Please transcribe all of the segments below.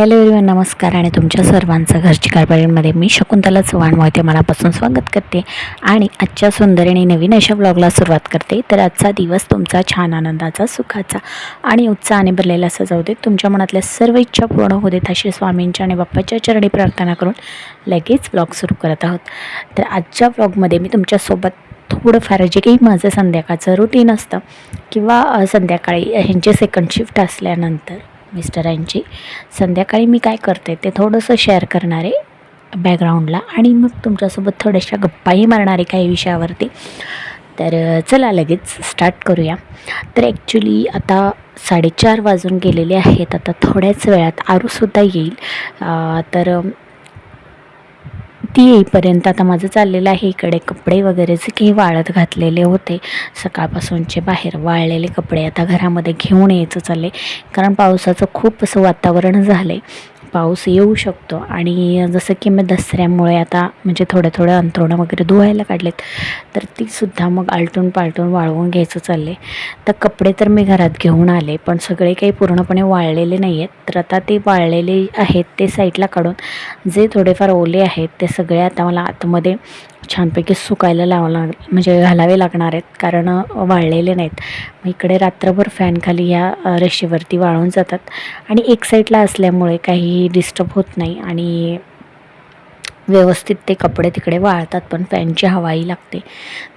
Hello everyone नमस्कार आणि तुमच्या सर्वांचं घरची कारभारीमध्ये मी शकुंतला चव्हाण मोहिते मनापासून स्वागत करते. आणि आजच्या सुंदर आणि नवीन अशा ब्लॉगला सुरुवात करते. तर आजचा दिवस तुमचा छान आनंदाचा सुखाचा आणि उत्साहाने भरलेला असा जाऊ दे. तुमच्या मनातल्या सर्व इच्छा पूर्ण होऊ देत अशी स्वामींच्या आणि बाप्पाच्या चरणी प्रार्थना करून लगेच ब्लॉग सुरू करत आहोत. तर आजच्या ब्लॉगमध्ये मी तुमच्यासोबत थोडंफार जे काही माझं संध्याकाळचं रुटीन असतं किंवा संध्याकाळी ह्यांचे सेकंड शिफ्ट असल्यानंतर मिस्टरांची. संध्याकाळी मी काय करते ते थोडंसं शेअर करणार आहे बॅकग्राऊंडला आणि मग तुमच्यासोबत थोड्याशा गप्पाही मारणार आहे काही विषयावरती. तर चला लगेच स्टार्ट करूया. तर ॲक्च्युली आता साडेचार वाजून गेलेले आहेत आता थोड्याच वेळात आरूसुद्धा येईल. तर ती येईपर्यंत आता माझं चाललेलं आहे इकडे. कपडे वगैरे जे काही वाळत घातलेले होते. सकाळपासूनचे बाहेर वाळलेले कपडे आता घरामध्ये घेऊन यायचं चालले कारण पावसाचं खूप असं वातावरण झालं आहे पाऊस येऊ शकतो. आणि जसं की मी दसऱ्यामुळे आता म्हणजे थोड्या थोड्या अंतरुणं वगैरे धुवायला काढलेत तर तीसुद्धा मग आलटून पालटून वाळवून घ्यायचं चालले तर कपडे तर मी घरात घेऊन आले पण सगळे काही पूर्णपणे वाळलेले नाही आहेत तर आता ते वाळलेले आहेत ते साईडला काढून जे थोडेफार ओले आहेत ते सगळे आता मला आतमध्ये छानपैकी सुकायला लावा लाग म्हणजे घालावे लागणार आहेत कारण वाळलेले नाहीत. मग इकडे रात्रभर फॅनखाली ह्या रेषेवरती वाळून जातात. आणि एक साईडला असल्यामुळे काही डिस्टर्ब होत नाही आणि व्यवस्थित ते कपडे तिकडे वाळतात पण फॅनची हवाही लागते.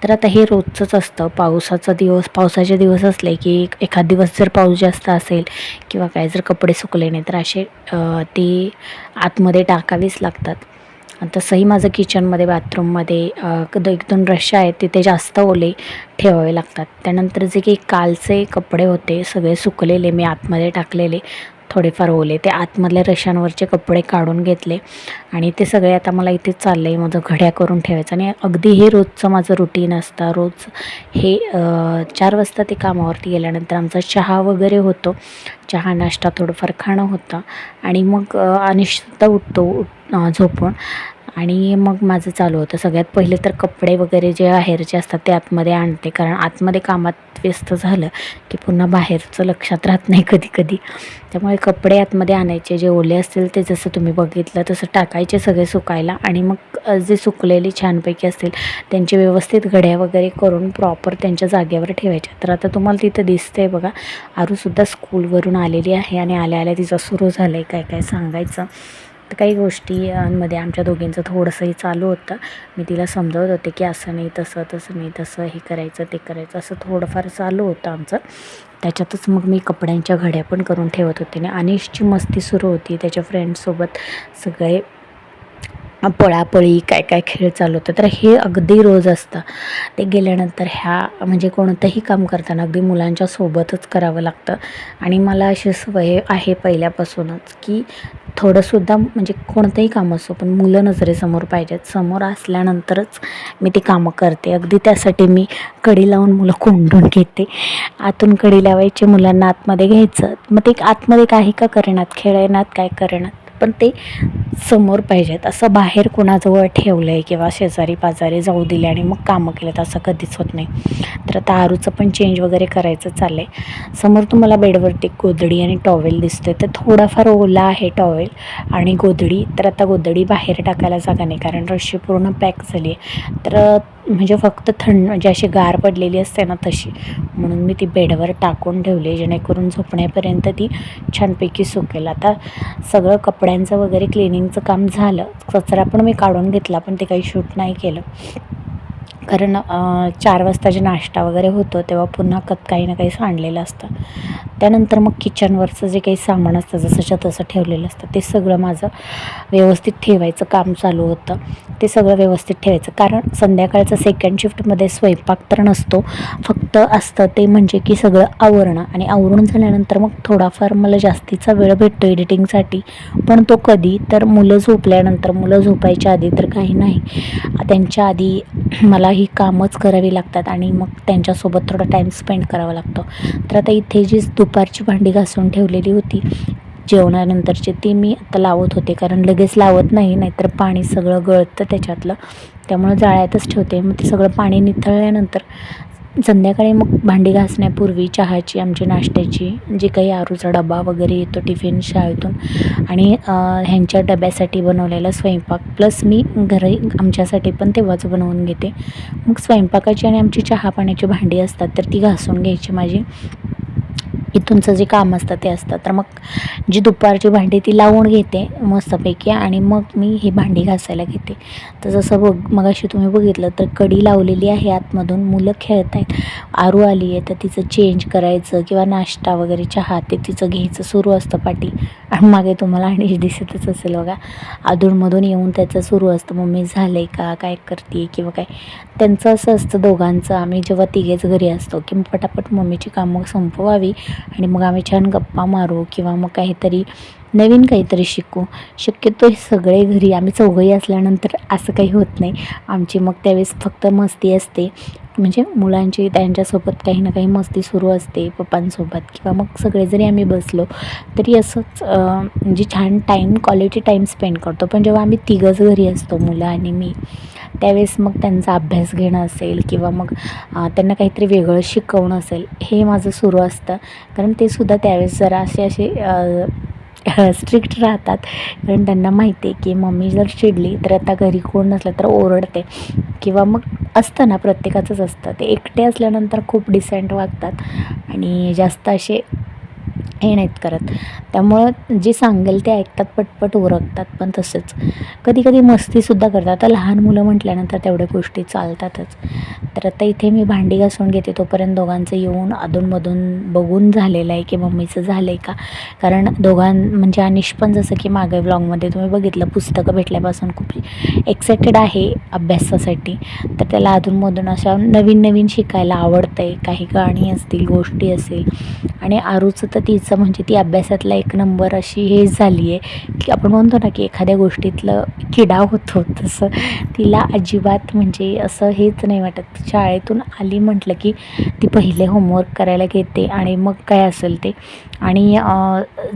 तर आता हे रोजचंच असतं. पावसाचा दिवस पावसाचे दिवस असले की एखाद दिवस जर पाऊस जास्त असेल किंवा काय जर कपडे सुकले नाही तर असे ते आतमध्ये टाकावेच लागतात. तसंही माझं किचनमध्ये बाथरूममध्ये एक दोन रश्या आहेत तिथे जास्त ओले ठेवावे लागतात. त्यानंतर जे काही कालचे कपडे होते सगळे सुकलेले मी आतमध्ये टाकलेले थोडेफार ओले. ते आतमधल्या रशांवरचे कपडे काढून घेतले आणि ते सगळे आता मला इथे चाललं आहे माझं घड्या करून ठेवायचं. आणि अगदी हे रोजचं माझं रुटीन असतं. रोज हे चार वाजता ते कामावरती गेल्यानंतर आमचा चहा वगैरे होतो. चहा नाश्ता थोडंफार खाणं होतं. आणि मग अनिश्चित उठतो उठ- झोपून. आणि मग माझं चालू होतं. सगळ्यात पहिले तर कपडे वगैरे जे बाहेरचे असतात ते आतमध्ये आणते. कारण आतमध्ये कामात व्यस्त झालं की पुन्हा बाहेरचं लक्षात राहत नाही कधी कधी त्यामुळे कपडे आतमध्ये आणायचे. जे ओले असतील ते जसं तुम्ही बघितलं तसं टाकायचे सगळे सुकायला. आणि मग जे सुकलेले छानपैकी असतील त्यांचे व्यवस्थित घड्या वगैरे करून प्रॉपर त्यांच्या जागेवर ठेवायच्या. तर आता तुम्हाला तिथं दिसतंय बघा. आरूसुद्धा स्कूलवरून आलेली आहे आणि आल्या आल्या तिचं सुरू झालं आहे काय काय सांगायचं. तर काही गोष्टींमध्ये आमच्या दोघींचं थोडंसंही चालू होतं. मी तिला समजावत होते की असं नाही तसं तसं नाही तसं हे करायचं ते करायचं असं थोडंफार चालू होतं आमचं. त्याच्यातच मग मी कपड्यांच्या घड्या पण करून ठेवत होते आणि अनिशची मस्ती सुरू होती. त्याच्या फ्रेंड्ससोबत सगळे पळापळी काय काय खेळ चालू होतं. तर हे अगदी रोज असतं. ते गेल्यानंतर ह्या म्हणजे कोणतंही काम करताना अगदी मुलांच्या सोबतच करावं लागतं. आणि मला अशी सवय आहे पहिल्यापासूनच की थोडंसुद्धा म्हणजे कोणतंही काम असो पण मुलं नजरेसमोर पाहिजेत. समोर असल्यानंतरच मी ती कामं करते. अगदी त्यासाठी मी कडी लावून मुलं कोंडून घेते. आतून कडी लावायची मुलांना आतमध्ये घ्यायचं. मग ते आतमध्ये काही का करेनात खेळेनात काय करेनात पण ते समोर पाहिजेत. असं बाहेर कोणाजवळ ठेवलं आहे किंवा शेजारी पाजारी जाऊ दिले आणि मग कामं केलेत असं कधीच होत नाही. तर आता आरूचं पण चेंज वगैरे करायचं चाललं आहे समोर तुम्हाला बेडवरती गोदडी आणि टॉवेल दिसते तर थोडाफार ओला आहे टॉवेल आणि गोदडी तर आता गोदडी बाहेर टाकायला जागा नाही कारण रशी पूर्ण पॅक झाली आहे. तर म्हणजे फक्त थंड म्हणजे अशी गार पडलेली असते ना तशी. म्हणून मी ती बेडवर टाकून ठेवली जेणेकरून झोपण्यापर्यंत ती छानपैकी सुकेल. आता सगळं कपड्यांचं वगैरे क्लिनिंगचं काम झालं. कचरा पण मी काढून घेतला पण ते काही शूट नाही केलं. कारण चार वाजता जे नाश्ता वगैरे होतो तेव्हा पुन्हा कत काही ना काही सांडलेलं असतं. त्यानंतर मग किचनवरचं जे काही सामान असतं जसंच्या तसं ठेवलेलं असतं ते सगळं माझं व्यवस्थित ठेवायचं काम चालू होतं. ते सगळं व्यवस्थित ठेवायचं. कारण संध्याकाळचं सेकंड शिफ्टमध्ये स्वयंपाक तर नसतो. फक्त असतं ते म्हणजे की सगळं आवरणं. आणि आवरून झाल्यानंतर मग थोडाफार मला जास्तीचा वेळ भेटतो एडिटिंगसाठी पण तो कधी तर मुलं झोपल्यानंतर मुलं झोपायच्या आधी तर काही नाही. त्यांच्या आधी मला ही कामच करावी लागतात आणि मग त्यांच्यासोबत थोडा टाईम स्पेंड करावा लागतो. तर आता इथे जी दुपारची भांडी घासून ठेवलेली होती जेवणानंतरची ती मी आता लावत होते. कारण लगेच लावत नाही नाहीतर पाणी सगळं गळतं त्याच्यातलं. त्यामुळं जाळ्यातच ठेवते. मग ते सगळं पाणी निथळल्यानंतर संध्याकाळी मग भांडी घासण्यापूर्वी चहाची आमची नाश्त्याची जे काही आरूचा डबा वगैरे येतो टिफिन शाळेतून आणि ह्यांच्या डब्यासाठी बनवलेला स्वयंपाक. प्लस मी घरी आमच्यासाठी पण तेव्हाच बनवून घेते. मग स्वयंपाकाची आणि आमची चहा पाण्याची भांडी असतात तर ती घासून घ्यायची माझी. इथूनचं जे काम असतं ते असतं. तर मग जी दुपारची भांडी ती लावून घेते मस्तपैकी आणि मग मी ही भांडी घासायला घेते. तर जसं बघ मग अशी तुम्ही बघितलं तर कडी लावलेली आहे आतमधून. मुलं खेळत आहेत आरू आली आहे तर तिचं चेंज करायचं किंवा नाश्ता वगैरे चहा ते तिचं घ्यायचं सुरू असतं पाठी. आणि मागे तुम्हाला आणि दिसतच असेल बघा. अधूनमधून येऊन त्याचं सुरू असतं. मम्मी झालं आहे का? काय करते किंवा काय? त्यांचं असं असतं दोघांचं. आम्ही जेव्हा तिघेच घरी असतो की पटापट मम्मीची कामं संपवावी. आणि मग आम्ही छान गप्पा मारू किंवा मग काहीतरी नवीन काहीतरी शिकू. शक्यतो हे सगळे घरी आम्ही चौघही असल्यानंतर असं काही होत नाही. आमची मग त्यावेळेस फक्त मस्ती असते. म्हणजे मुलांची त्यांच्यासोबत काही ना काही मस्ती सुरू असते पप्पांसोबत. किंवा मग सगळे जरी आम्ही बसलो. तरी असंच म्हणजे छान टाईम क्वालिटी टाईम स्पेंड करतो. पण जेव्हा आम्ही तिघंच घरी असतो मुलं आणि मी त्यावेळेस मग त्यांचा अभ्यास घेणं असेल किंवा मग त्यांना काहीतरी वेगळं शिकवणं असेल हे माझं सुरू असतं. कारण ते सुद्धा त्यावेळेस जरा असे असे स्ट्रिक्ट राहतात. कारण त्यांना माहिती आहे की मम्मी जर चिडली तर आता घरी कोण नसलं तर ओरडते. किंवा मग असतं ना प्रत्येकाचंच असतं. ते एकटे असल्यानंतर खूप डिसेंट वागतात. आणि जास्त असे हे नाहीत करत. त्यामुळं जे सांगेल ते ऐकतात पटपट ओरखतात पण तसंच. कधी कधी मस्तीसुद्धा करतात. आता लहान मुलं म्हटल्यानंतर तेवढ्या गोष्टी चालतातच. तर आता इथे मी भांडी घासून घेते. तोपर्यंत दोघांचं येऊन अधूनमधून बघून झालेलं आहे की मम्मीचं झालं आहे का? कारण दोघां म्हणजे अनिश पण जसं की मागे ब्लॉगमध्ये तुम्ही बघितलं पुस्तकं भेटल्यापासून खूप एक्सायटेड आहे अभ्यासासाठी. तर त्याला अधूनमधून अशा नवीन नवीन शिकायला आवडतं आहे काही गाणी असतील गोष्टी असेल. आणि आरूचं तर तिचं म्हणजे ती अभ्यासातला एक नंबर अशी हे झाली आहे की आपण म्हणतो ना की एखाद्या गोष्टीतलं किडा होतो तसं तिला अजिबात म्हणजे असं हेच नाही वाटत. शाळेतून आली म्हटलं की ती पहिले होमवर्क करायला घेते आणि मग काय असेल ते. आणि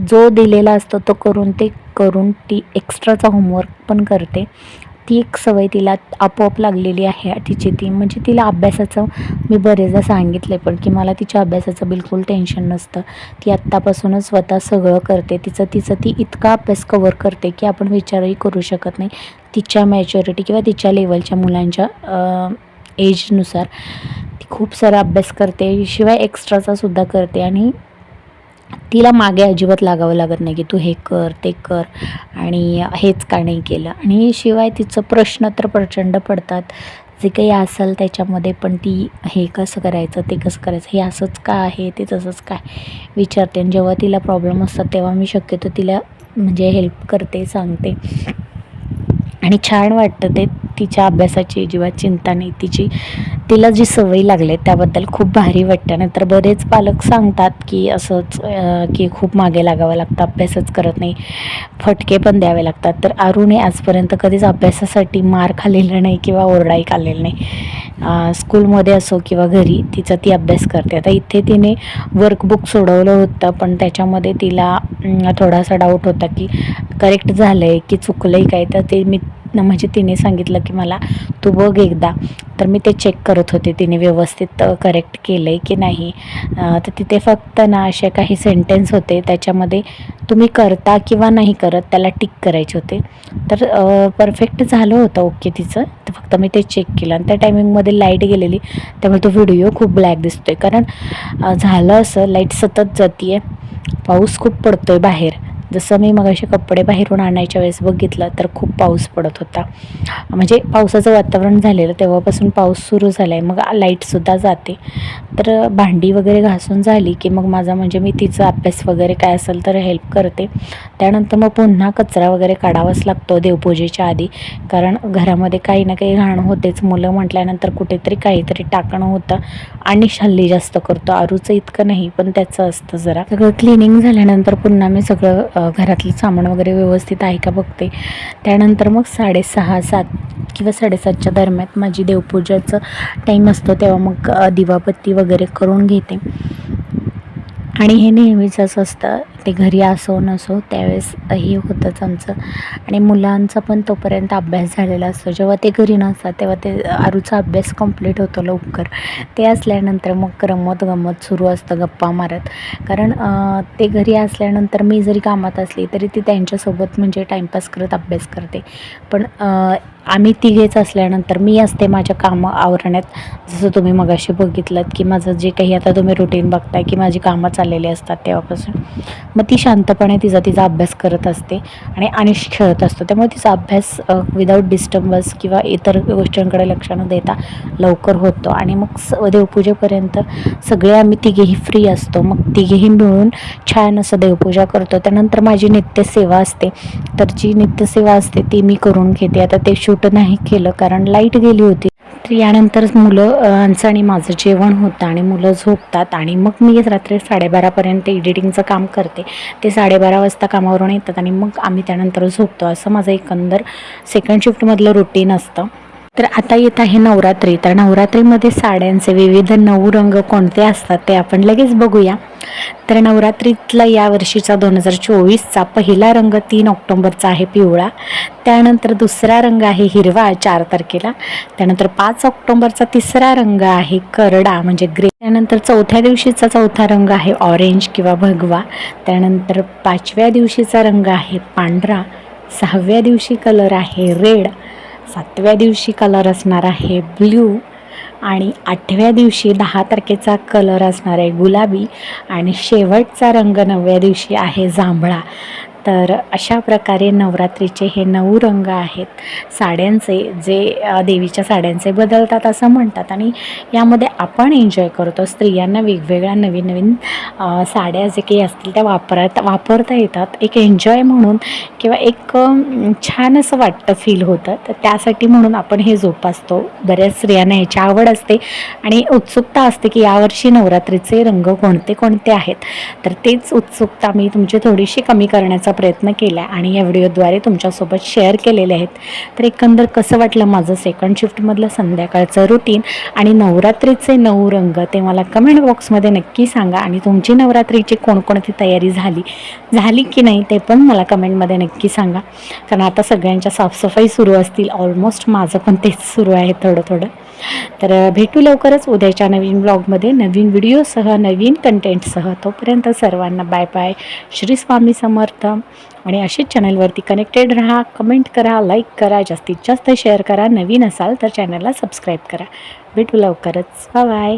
जो दिलेला असतो तो करून ते करून ती एक्स्ट्राचा होमवर्क पण करते. ती एक सवय तिला आपोआप लागलेली आहे तिची ती. म्हणजे तिला अभ्यासाचं मी बरेचदा सांगितलं आहे पण की मला तिच्या अभ्यासाचं बिलकुल टेन्शन नसतं. ती आत्तापासूनच स्वतः सगळं करते. तिचं तिचं ती इतका अभ्यास कवर करते की आपण विचारही करू शकत नाही. तिच्या मॅच्युरिटी किंवा तिच्या लेवलच्या मुलांच्या एजनुसार ती खूप सारा अभ्यास करते. शिवाय एक्स्ट्राचा सुद्धा करते. आणि तिला मागे अजिबात लागावं लागत नाही की तू हे कर ते कर. आणि हेच का नाही केलं. आणि शिवाय तिचं प्रश्न तर प्रचंड पडतात. जे काही असेल त्याच्यामध्ये पण ती हे कसं करायचं ते कसं करायचं हे असंच का आहे ते तसंच काय? विचारते. आणि जेव्हा तिला प्रॉब्लेम असतात तेव्हा मी शक्यतो तिला म्हणजे हेल्प करते सांगते. आणि छान वाटतं ते. तिच्या अभ्यासाची किंवा चिंता नाही तिची तिला जी सवय लागली त्याबद्दल खूप भारी वाटतं. नंतर बरेच पालक सांगतात की असंच की खूप मागे लागावं लागतं अभ्यासच करत नाही फटके पण द्यावे लागतात. तर अरुणे आजपर्यंत कधीच अभ्यासासाठी मार खाल्लेला नाही किंवा ओरडाई खाल्लेला नाही. स्कूलमध्ये असो किंवा घरी तिचा ती अभ्यास करते. आता इथे तिने वर्कबुक सोडवलं होतं पण त्याच्यामध्ये तिला थोडासा डाऊट होता की करेक्ट झालं आहे की चुकलं आहे काय? तर ते मी म्हणजे तिने सांगितलं की मला तू बघ एकदा. तर मी ते चेक करत होते. तिने व्यवस्थित करेक्ट केलं आहे की नाही. तर तिथे फक्त ना असे काही सेंटेन्स होते. त्याच्यामध्ये तुम्ही करता किंवा नाही करत त्याला टिक करायचे होते. तर परफेक्ट झालं होतं ओके तिचं. तर फक्त मी ते चेक केलं आणि त्या टायमिंगमध्ये लाइट गेलेली. त्यामुळे तो व्हिडिओ खूप ब्लॅक दिसतो आहे कारण झालं असं लाइट सतत जाते आहे पाऊस खूप पडतो आहे बाहेर. जसं मी मग असे कपडे बाहेरून आणायच्या वेळेस बघितलं तर खूप पाऊस पडत होता. म्हणजे पावसाचं वातावरण झालेलं तेव्हापासून पाऊस सुरू झाला आहे मग लाईटसुद्धा जाते. तर भांडी वगैरे घासून झाली की मग माझा म्हणजे मी तिचा अभ्यास वगैरे काय असेल तर हेल्प करते. त्यानंतर मग पुन्हा कचरा वगैरे काढावाच लागतो देवपूजेच्या आधी. कारण घरामध्ये काही ना काही घाण होतेच. मुलं म्हटल्यानंतर कुठेतरी काहीतरी टाकणं होतं आणि हल्ली जास्त करतो. आरूचं इतकं नाही पण त्याचं असतं जरा. सगळं क्लिनिंग झाल्यानंतर पुन्हा मी सगळं घरातलं सामान वगैरे व्यवस्थित आहे का बघते. त्यानंतर मग साडेसहा सात किंवा साडेसातच्या दरम्यान माझी देवपूजाचं टाईम असतो तेव्हा मग दिवाबत्ती वगैरे करून घेते. आणि हे नेहमीच असं असतं ते घरी असो नसो त्यावेळेस हे होतंच आमचं. आणि मुलांचा पण तोपर्यंत अभ्यास झालेला असतो. जेव्हा ते घरी नसतात तेव्हा ते आरूचा अभ्यास कंप्लीट होतो लवकर. ते असल्यानंतर मग रमत गंमत सुरू असतं गप्पा मारत. कारण ते घरी असल्यानंतर मी जरी कामात असली तरी ती त्यांच्यासोबत म्हणजे टाईमपास करत अभ्यास करते. पण आम्ही तिघेच असल्यानंतर मी असते माझ्या कामं आवरण्यात. जसं तुम्ही मगाशी बघितलं की माझं जे काही आता तुम्ही रुटीन बघताय की माझी कामं चाललेली असतात तेव्हापासून. मग ती शांतपणे तिचा तिचा अभ्यास करत असते आणि अनिश खेळत असतो. त्यामुळे तिचा अभ्यास विदाऊट डिस्टर्बन्स किंवा इतर गोष्टींकडे लक्ष न देता लवकर होतो. आणि मग स देवपूजेपर्यंत सगळे आम्ही तिघेही फ्री असतो. मग तिघेही मिळून छान असं देवपूजा करतो. त्यानंतर माझी नित्यसेवा असते. तर जी नित्यसेवा असते ती मी करून घेते. आता ते शूट नाही केलं कारण लाइट गेली होती. तर यानंतर मुलं आणि माझं जेवण होतं आणि मुलं झोपतात आणि मग मी रात्री साडेबारापर्यंत एडिटिंगचं काम करते. ते साडेबारा वाजता कामावरून येतात आणि मग आम्ही त्यानंतर झोपतो. असं माझं एकंदर सेकंड शिफ्टमधलं रुटीन असतं. तर आता येत आहे नवरात्री. तर नवरात्रीमध्ये साड्यांचे विविध नऊ रंग कोणते असतात ते आपण लगेच बघूया. तर नवरात्रीतला या वर्षीचा दोन हजार चोवीसचा पहिला रंग तीन ऑक्टोंबरचा आहे पिवळा. त्यानंतर दुसरा रंग आहे हिरवा चार तारखेला. त्यानंतर पाच ऑक्टोंबरचा तिसरा रंग आहे करडा म्हणजे ग्रे. त्यानंतर चौथ्या दिवशीचा चौथा रंग आहे ऑरेंज किंवा भगवा. त्यानंतर पाचव्या दिवशीचा रंग आहे पांढरा. सहाव्या दिवशी कलर आहे रेड सातव्या दिवशी कलर असणार आहे ब्ल्यू आणि आठव्या दिवशी दहा तारखेचा कलर असणार आहे गुलाबी आणि शेवटचा रंग नवव्या दिवशी आहे जांभळा. तर अशा प्रकारे नवरात्रीचे हे नऊ रंग आहेत. साड्यांचे जे देवीच्या साड्यांचे बदलतात असं म्हणतात आणि यामध्ये आपण एन्जॉय करतो. स्त्रियांना वेगवेगळ्या नवीन नवीन साड्या जे काही असतील त्या वापरत वापरता येतात. एक एन्जॉय म्हणून किंवा एक छान असं वाटतं फील होतं. तर त्यासाठी म्हणून आपण हे जोपासतो. बऱ्याच स्त्रियांना ह्याची आवड असते आणि उत्सुकता असते की यावर्षी नवरात्रीचे रंग कोणते कोणते आहेत. तर तेच उत्सुकता मी तुमची थोडीशी कमी करण्याचा प्रयत्न केला आणि या व्हिडिओद्वारे तुमच्यासोबत शेअर केलेले आहेत. तर एकंदर कसं वाटलं माझं सेकंड शिफ्टमधलं संध्याकाळचं रुटीन आणि नवरात्रीचे नऊ रंग ते मला कमेंट बॉक्समध्ये नक्की सांगा. आणि तुमची नवरात्रीची कोणकोणती तयारी झाली? झाली की नाही ते पण मला कमेंटमध्ये नक्की सांगा. कारण आता सगळ्यांच्या साफसफाई सुरू असतील. ऑलमोस्ट माझं पण तेच सुरू आहे थोडं थोडं. तर भेटू लवकरच उद्याच्या नवीन ब्लॉगमध्ये नवीन व्हिडिओसह नवीन कंटेंटसह. तोपर्यंत सर्वांना बाय बाय. श्री स्वामी समर्थ. आणि अशीच चॅनलवरती कनेक्टेड राहा कमेंट करा लाईक करा जास्तीत जास्त शेअर करा. नवीन असाल तर चॅनलला सबस्क्राईब करा. भेटू लवकरच. Bye bye.